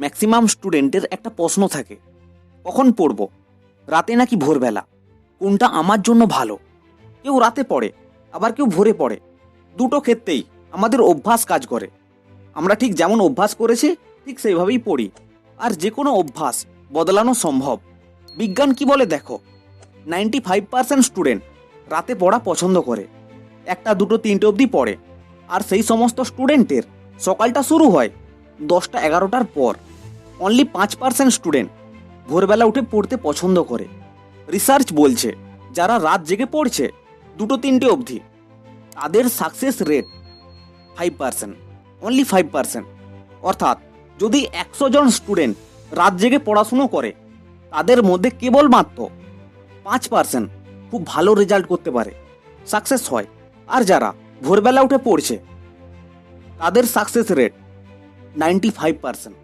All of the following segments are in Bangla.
ম্যাক্সিমাম স্টুডেন্টের একটা প্রশ্ন থাকে। কখন পড়ব? রাতে নাকি ভোরবেলা? কোনটা আমার জন্য ভালো? কেউ রাতে পড়ে, আবার কেউ ভোরে পড়ে। দুটো ক্ষেত্রেই আমাদের অভ্যাস কাজ করে। আমরা ঠিক যেমন অভ্যাস করেছি, ঠিক সেইভাবেই পড়ি। আর যে কোনো অভ্যাস বদলানো সম্ভব। বিজ্ঞান কি বলে দেখো? নাইনটি ফাইভ পার্সেন্ট স্টুডেন্ট রাতে পড়া পছন্দ করে। একটা, দুটো, তিনটে অবধি পড়ে। আর সেই সমস্ত স্টুডেন্টের সকালটা শুরু হয় দশটা, এগারোটার পর। অনলি পাঁচ পার্সেন্ট স্টুডেন্ট ভোরবেলা উঠে পড়তে পছন্দ করে। রিসার্চ বলছে, যারা রাত জেগে পড়ছে, দুটো তিনটে অবধি, তাদের success rate five percent only five percent অর্থাৎ যদি একশো জন স্টুডেন্ট রাত জেগে পড়াশুনো করে, তাদের মধ্যে কেবলমাত্র পাঁচ পার্সেন্ট খুব ভালো রেজাল্ট করতে পারে। সাকসেস হয়। আর যারা ভোরবেলা উঠে পড়ছে, তাদের success rate ninety five percent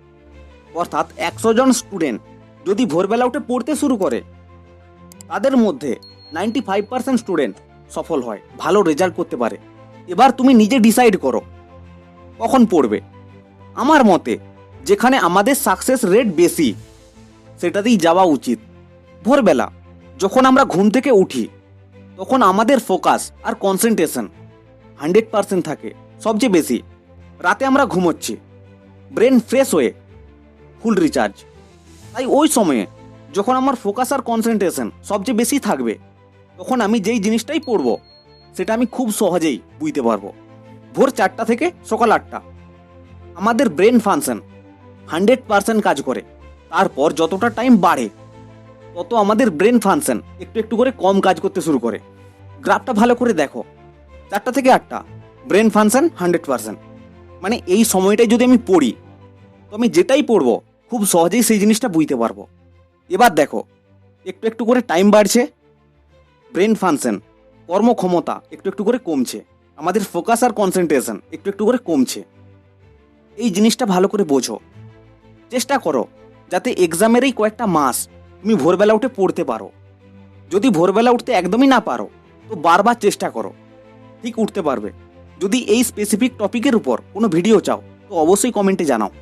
অর্থাৎ একশো জন স্টুডেন্ট যদি ভোরবেলা উঠে পড়তে শুরু করে, তাদের মধ্যে নাইনটি ফাইভ পার্সেন্ট স্টুডেন্ট সফল হয়, ভালো রেজাল্ট করতে পারে। এবার তুমি নিজে ডিসাইড করো, কখন পড়বে। আমার মতে, যেখানে আমাদের সাকসেস রেট বেশি, সেটাতেই যাওয়া উচিত। ভোরবেলা, যখন আমরা ঘুম থেকে উঠি, তখন আমাদের ফোকাস আর কনসেন্ট্রেশন হান্ড্রেড পার্সেন্ট থাকে, সবচেয়ে বেশি। রাতে আমরা ঘুমোচ্ছি ব্রেন ফ্রেশ হয়ে ফুল রিচার্জ তাই ওই সময়ে যখন আমার ফোকাস আর কনসেন্ট্রেশন সবচেয়ে বেশি থাকবে, তখন আমি যেই জিনিসটাই পড়ব, সেটা আমি খুব সহজেই বুঝতে পারব। ভোর চারটা থেকে সকাল আটটা। আমাদের ব্রেন ফাংশন হান্ড্রেড পার্সেন্ট কাজ করে। তারপর যতটা টাইম বাড়ে, তত আমাদের ব্রেন ফাংশন একটু একটু করে কম কাজ করতে শুরু করে। গ্রাফটা ভালো করে দেখো। চারটা থেকে আটটা। ব্রেন ফাংশন হান্ড্রেড পার্সেন্ট মানে এই সময়টাই যদি আমি পড়ি, তো আমি যেটাই পড়ব খুব সহজেই সেই জিনিসটা বুঝতে পারব। এবার দেখো, একটু একটু করে টাইম বাড়ছে ব্রেন ফাংশন কর্মক্ষমতা একটু একটু করে কমছে, আমাদের ফোকাস আর কনসেন্ট্রেশন একটু একটু করে কমছে। এই জিনিসটা ভালো করে বোঝো। চেষ্টা করো, যাতে এক্সামের এই কয়েকটা মাস তুমি ভোরবেলা উঠে পড়তে পারো। যদি ভোরবেলা উঠতে একদমই না পারো, তো বারবার চেষ্টা করো, ঠিক উঠতে পারবে। যদি এই স্পেসিফিক টপিকের উপর কোনো ভিডিও চাও, তো অবশ্যই কমেন্টে জানাও।